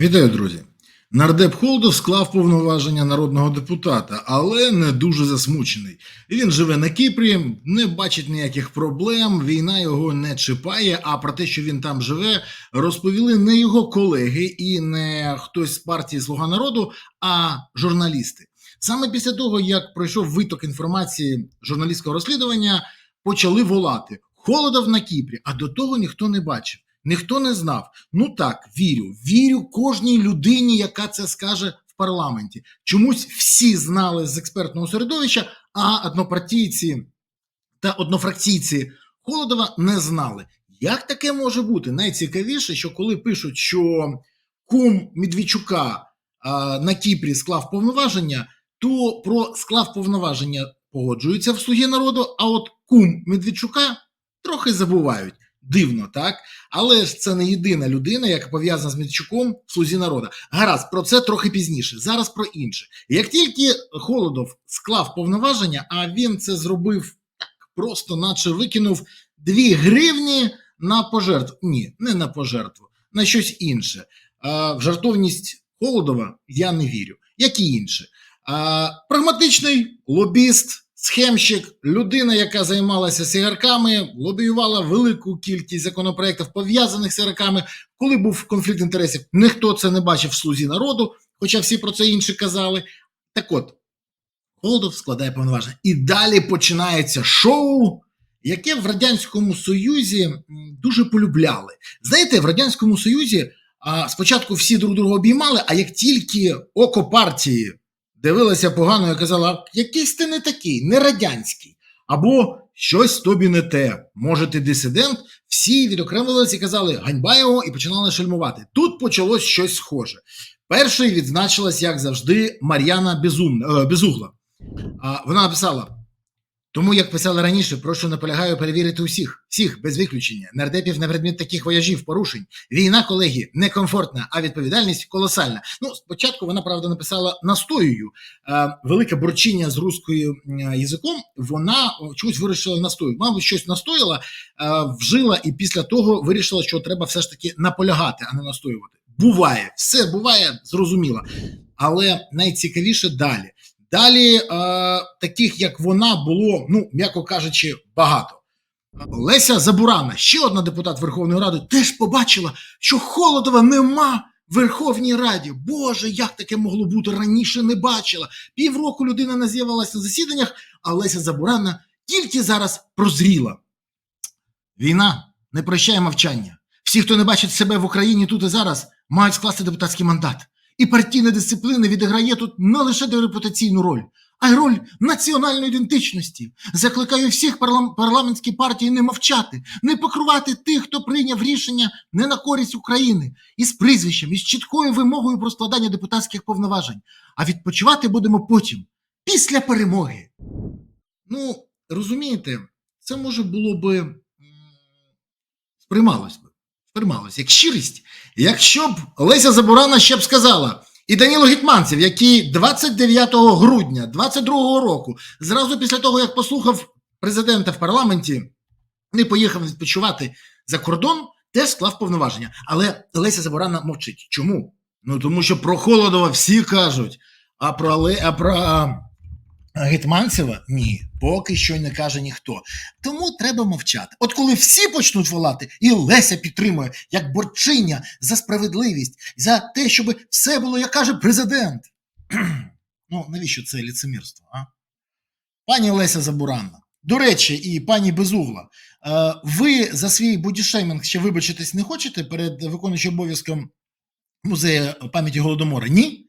Вітаю, друзі. Нардеп Холдов склав повноваження народного депутата, але не дуже засмучений. Він живе на Кіпрі, не бачить ніяких проблем, війна його не чіпає. А про те, що він там живе, розповіли не його колеги і не хтось з партії Слуга народу, а журналісти. Саме після того, як пройшов виток інформації журналістського розслідування, почали волати Холодов на Кіпрі, а до того ніхто не бачив. Ніхто не знав. Ну так, вірю. Вірю кожній людині, яка це скаже в парламенті. Чомусь всі знали з експертного середовища, а однопартійці та однофракційці Холодова не знали. Як таке може бути? Найцікавіше, що коли пишуть, що кум Медведчука на Кіпрі склав повноваження, то про склав повноваження погоджуються в слуги народу, а от кум Медведчука трохи забувають. Дивно, так? Але ж це не єдина людина, яка пов'язана з Медведчуком в слузі народу. Гаразд, про це трохи пізніше. Зараз про інше. Як тільки Холодов склав повноваження, а він це зробив так, просто наче викинув 2 гривні на пожертву. Ні, не на пожертву, на щось інше. А, в жартовність Холодова я не вірю, як і інше. А, прагматичний лобіст. Схемщик, людина, яка займалася сигарками, лобіювала велику кількість законопроєктів, пов'язаних з сигарками. Коли був конфлікт інтересів, ніхто це не бачив в слузі народу, хоча всі про це інше казали. Так от, Холодов складає повноваження. І далі починається шоу, яке в Радянському Союзі дуже полюбляли. Знаєте, в Радянському Союзі а, спочатку всі друг друга обіймали, а як тільки око партії дивилася погано і казала, якийсь ти не такий, не радянський, або щось тобі не те, може ти дисидент, всі відокремлювалися і казали ганьба його і починали шельмувати. Тут почалось щось схоже. Перший відзначилась, як завжди, Мар'яна Безумна, е, Безугла. Вона написала: тому, як писала раніше, прошу наполягаю перевірити усіх, всіх без виключення, нардепів на предмет таких вояжів, порушень. Війна, колеги, некомфортна, а відповідальність колосальна. Ну, спочатку вона правда написала настоюю. Е, велике борчіння з руською язиком. Вона чогось вирішила настою. Мабуть, щось настояла, е, вжила, і після того вирішила, що треба все ж таки наполягати, а не настоювати. Буває, все буває, зрозуміло. Але найцікавіше далі. Далі, е, таких як вона, було, ну, м'яко кажучи, багато. Леся Забурана, ще одна депутат Верховної Ради, теж побачила, що Холодова нема в Верховній Раді. Боже, як таке могло бути раніше не бачила. Півроку людина не з'явилася на засіданнях, а Леся Забурана тільки зараз прозріла. Війна не прощає мовчання. Всі, хто не бачить себе в Україні тут і зараз, мають скласти депутатський мандат. І партійна дисципліна відіграє тут не лише репутаційну роль, а й роль національної ідентичності. Закликаю всіх парлам- парламентські партії не мовчати, не покрувати тих, хто прийняв рішення не на користь України, із прізвищем, із чіткою вимогою про складання депутатських повноважень. А відпочивати будемо потім, після перемоги. Ну, розумієте, це може було би сприймалось би. Сприймалось як щирість. Якщо б Леся Забурана ще б сказала, і Даніло Гетманцев, який 29 грудня 22 року, зразу після того, як послухав президента в парламенті, не поїхав відпочивати за кордон, теж склав повноваження. Але Леся Забурана мовчить. Чому? Ну тому що про Холодова всі кажуть, а про, а про Гетманцева ні, поки що не каже ніхто. Тому треба мовчати. От коли всі почнуть волати, і Леся підтримує як борчиня за справедливість, за те, щоб все було, як каже президент. ну, навіщо це ліцемірство, а? Пані Леся Забуранна. До речі, і пані Безугла, е, ви за свій бодішеймінг ще вибачитись не хочете перед виконуючим обов'язком музею пам'яті Голодомора? Ні?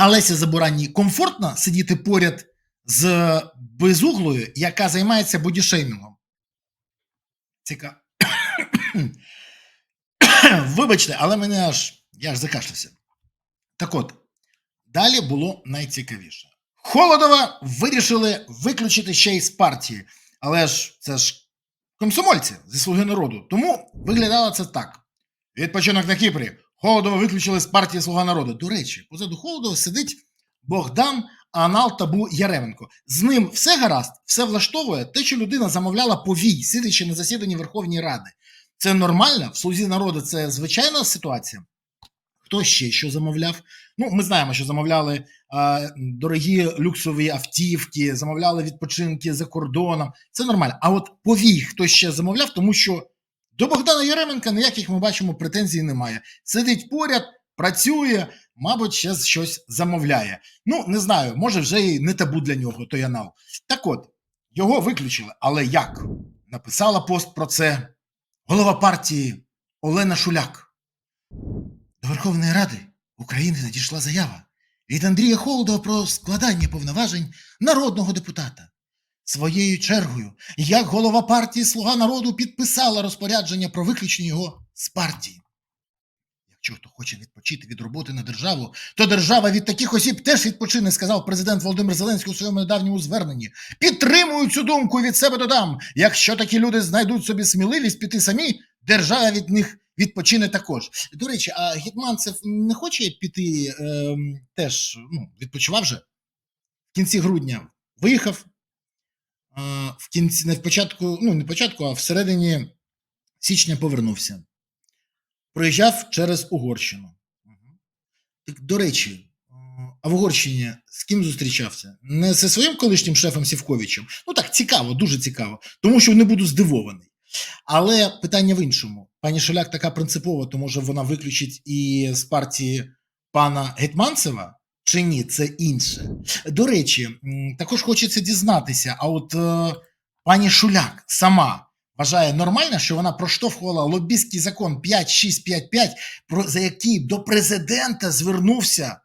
М. А Забуранній комфортно сидіти поряд з безуглою, яка займається бодішеймінгом. Цікаво. Вибачте, але мене аж я аж закашлявся. Так от, далі було найцікавіше. Холодова вирішили виключити ще й з партії, але ж це ж комсомольці зі слуги народу. Тому виглядало це так: відпочинок на Кіпрі. Холодова виключили з партії Слуга народу. До речі, позаду Холодова сидить Богдан Анал Табу Яременко. З ним все гаразд, все влаштовує те, що людина замовляла повій, сидячи на засіданні Верховної Ради. Це нормально? В слузі народу це звичайна ситуація? Хто ще що замовляв? Ну, ми знаємо, що замовляли а, дорогі люксові автівки, замовляли відпочинки за кордоном. Це нормально. А от повій, хто ще замовляв, тому що до Богдана Яременка ніяких ми бачимо претензій немає. Сидить поряд, працює, мабуть, ще щось замовляє. Ну, не знаю, може, вже і не табу для нього той анал. Так от, його виключили. Але як? Написала пост про це голова партії Олена Шуляк. До Верховної Ради України надійшла заява від Андрія Холодова про складання повноважень народного депутата. Своєю чергою, як голова партії Слуга народу підписала розпорядження про виключення його з партії. Якщо хто хоче відпочити від роботи на державу, то держава від таких осіб теж відпочине, сказав президент Володимир Зеленський у своєму недавньому зверненні. Підтримую цю думку від себе додам. Якщо такі люди знайдуть собі сміливість піти самі, держава від них відпочине також. До речі, а Гетманцев не хоче піти е, теж ну, відпочивав же в кінці грудня. Виїхав в кінці, не в початку, ну не початку, а всередині січня повернувся. Проїжджав через Угорщину. Так, до речі, а в Угорщині з ким зустрічався? Не зі своїм колишнім шефом Сівковичем. Ну так, цікаво, дуже цікаво, тому що не буду здивований. Але питання в іншому. Пані Шуляк така принципова, то може вона виключить і з партії пана Гетманцева? Чи ні, це інше. До речі, також хочеться дізнатися, а от е, пані Шуляк сама вважає нормально, що вона проштовхувала лобістський закон 5655, про, за який до президента звернувся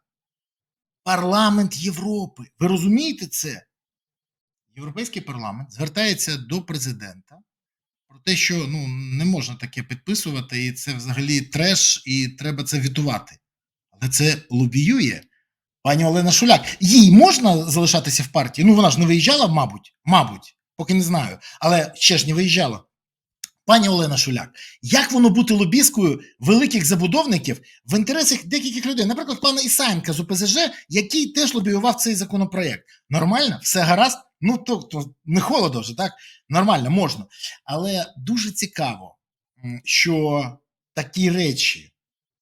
парламент Європи. Ви розумієте це? Європейський парламент звертається до президента про те, що ну, не можна таке підписувати, і це взагалі треш, і треба це вітувати. Але це лобіює пані Олена Шуляк. Їй можна залишатися в партії? Ну, вона ж не виїжджала, мабуть, мабуть, поки не знаю, але ще ж не виїжджала. Пані Олена Шуляк, як воно бути лобісткою великих забудовників в інтересах деяких людей, наприклад, пана Ісаєнка з ОПЗЖ, який теж лобіював цей законопроект. Нормально, все гаразд. Ну то, то не холодно вже, так? Нормально, можна. Але дуже цікаво, що такі речі,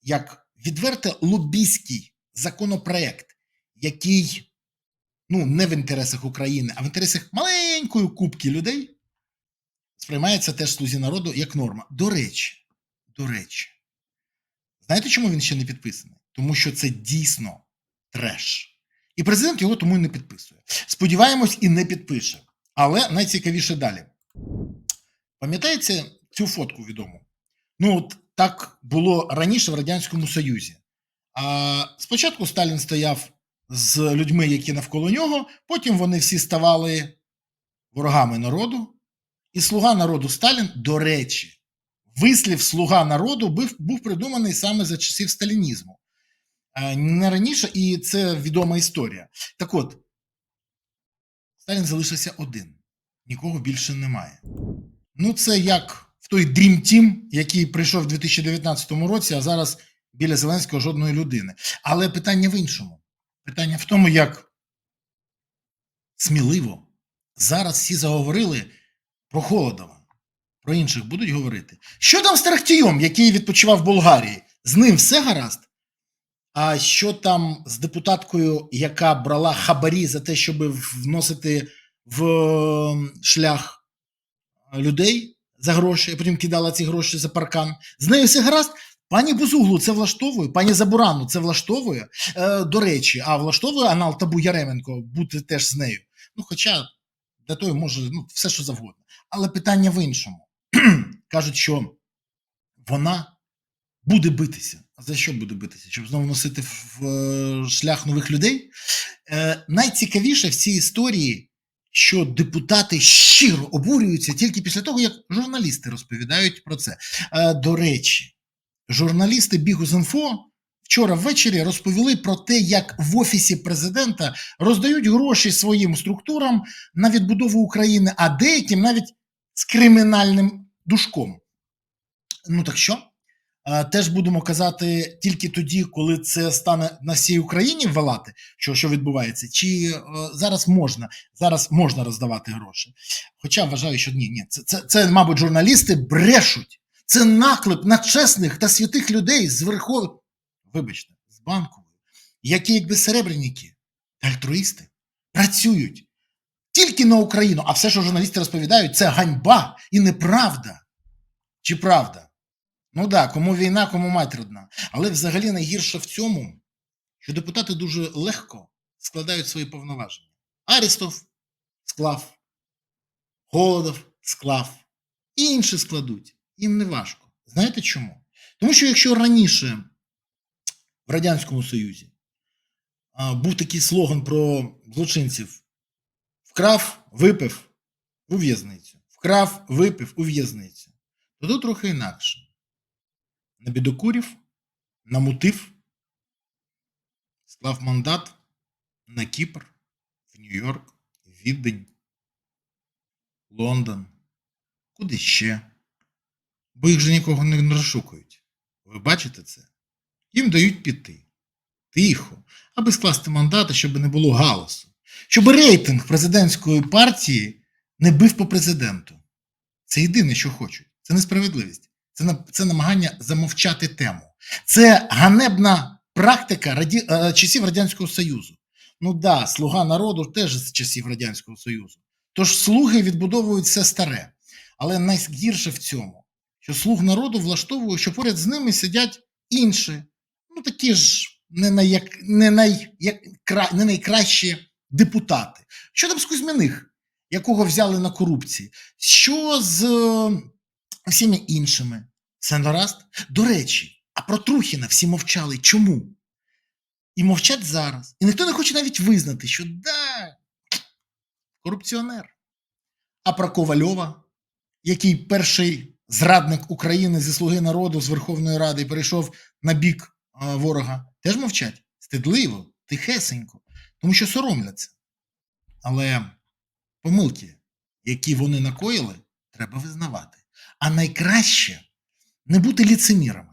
як відверто лобійський законопроект, який ну, не в інтересах України, а в інтересах маленької кубки людей, сприймається теж слузі народу як норма. До речі, до речі, знаєте, чому він ще не підписаний? Тому що це дійсно треш. І президент його тому і не підписує. Сподіваємось, і не підпише. Але найцікавіше далі. Пам'ятаєте цю фотку відому? Ну, от так було раніше в Радянському Союзі. Спочатку Сталін стояв з людьми, які навколо нього, потім вони всі ставали ворогами народу. І слуга народу Сталін, до речі, вислів слуга народу був, був придуманий саме за часів сталінізму. Е, Не раніше, і це відома історія. Так от, Сталін залишився один, нікого більше немає. Ну, це як в той Dream Team, який прийшов в 2019 році, а зараз біля Зеленського жодної людини. Але питання в іншому. Питання в тому, як сміливо зараз всі заговорили про Холодова. Про інших будуть говорити. Що там з Тарахтієм, який відпочивав в Болгарії? З ним все гаразд? А що там з депутаткою, яка брала хабарі за те, щоб вносити в ем, шлях людей за гроші, а потім кидала ці гроші за паркан? З нею все гаразд? Пані Бузуглу це влаштовує, пані Забурану це влаштовує. Е, до речі, а влаштовує Анал Табу Яременко бути теж з нею. Ну, хоча для того може ну, все, що завгодно. Але питання в іншому. Кажуть, що вона буде битися. А за що буде битися? Щоб знову носити в е, шлях нових людей? Е, найцікавіше в цій історії, що депутати щиро обурюються тільки після того, як журналісти розповідають про це. Е, до речі, журналісти Бігус.Інфо вчора ввечері розповіли про те, як в офісі президента роздають гроші своїм структурам на відбудову України, а деяким навіть з кримінальним душком. Ну так що? Теж будемо казати тільки тоді, коли це стане на всій Україні ввалати, що, що відбувається, чи е, зараз можна зараз можна роздавати гроші. Хоча вважаю, що ні, ні, це, це, це, мабуть, журналісти брешуть. Це наклеп на чесних та святих людей з верхов... вибачте, з банковою, які як безсеребренники та альтруїсти працюють тільки на Україну, а все, що журналісти розповідають, це ганьба і неправда. Чи правда? Ну да, кому війна, кому мать родна. Але взагалі найгірше в цьому, що депутати дуже легко складають свої повноваження. Арістов склав, Голодов склав, і інші складуть. Їм не важко. Знаєте чому? Тому що якщо раніше в Радянському Союзі а, був такий слоган про злочинців: вкрав, випив у в'язницю, вкрав, випив у в'язницю, то тут трохи інакше. Набідокурів, намутив, склав мандат на Кіпр, в Нью-Йорк, в Відень, Лондон, куди ще. Бо їх же нікого не розшукують. Ви бачите це? Їм дають піти. Тихо, аби скласти мандати, щоб не було галасу. Щоб рейтинг президентської партії не бив по президенту. Це єдине, що хочуть. Це несправедливість. Це, це намагання замовчати тему. Це ганебна практика раді, е, часів Радянського Союзу. Ну да, слуга народу теж з часів Радянського Союзу. Тож слуги відбудовують все старе. Але найгірше в цьому, що слуг народу влаштовує, що поряд з ними сидять інші, ну такі ж не, най, не, най, не найкращі депутати. Що там з Кузьміних, якого взяли на корупції? Що з е, всіми іншими? Це гаразд? До речі, а про Трухіна всі мовчали. Чому? І мовчать зараз. І ніхто не хоче навіть визнати, що да, корупціонер. А про Ковальова, який перший зрадник України зі Слуги народу з Верховної Ради і перейшов на бік ворога, теж мовчать стидливо, тихесенько, тому що соромляться. Але помилки, які вони накоїли, треба визнавати. А найкраще не бути ліцемірами.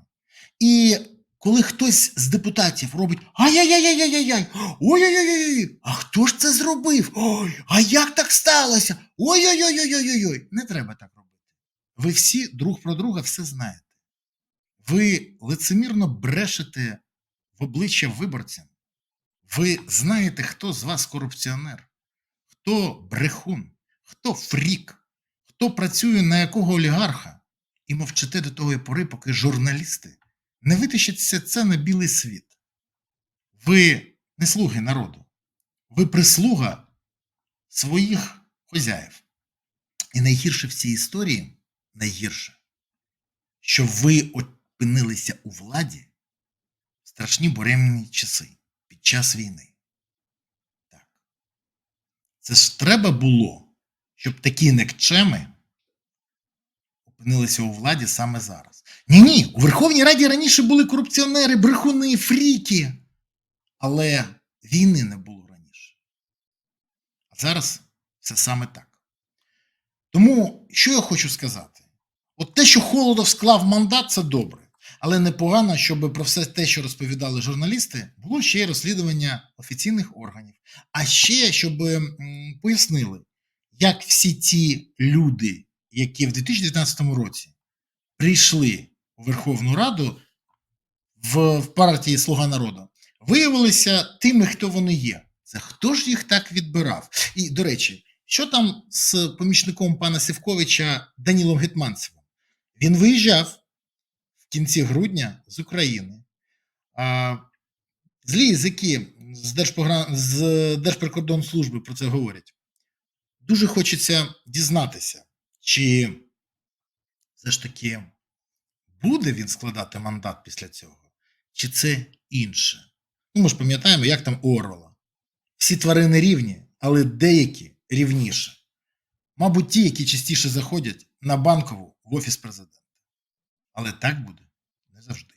І коли хтось з депутатів робить ай-яй-яй-яй-яй-яй, ой-ой-ой, а хто ж це зробив? Ой, а як так сталося? Ой-ой-ой-ой-ой-ой. Не треба так робити. Ви всі друг про друга все знаєте. Ви лицемірно брешете в обличчя виборцям. Ви знаєте, хто з вас корупціонер, хто брехун, хто фрік, хто працює на якого олігарха, і мовчите до того пори, поки журналісти не витащать це на білий світ. Ви не слуги народу, ви прислуга своїх хозяїв. І найгірше в цій історії найгірше, що ви опинилися у владі в страшні буремні часи під час війни. Так. Це ж треба було, щоб такі некчеми опинилися у владі саме зараз. Ні, ні, у Верховній Раді раніше були корупціонери, брехуни, фріки. Але війни не було раніше. А зараз все саме так. Тому що я хочу сказати? От те, що Холодов склав мандат, це добре. Але непогано, щоб про все те, що розповідали журналісти, було ще й розслідування офіційних органів. А ще, щоб пояснили, як всі ті люди, які в 2019 році прийшли у Верховну Раду в, в партії Слуга народу, виявилися тими, хто вони є. Це хто ж їх так відбирав? І, до речі, що там з помічником пана Сівковича Данілом Гетманцевим? Він виїжджав в кінці грудня з України. А, злі язики з, Держпограм... з Держприкордонслужби про це говорять. Дуже хочеться дізнатися, чи все ж таки буде він складати мандат після цього, чи це інше. Ну, ми ж пам'ятаємо, як там Орвела. Всі тварини рівні, але деякі рівніше. Мабуть, ті, які частіше заходять на банкову в офіс президента. Але так буде не завжди.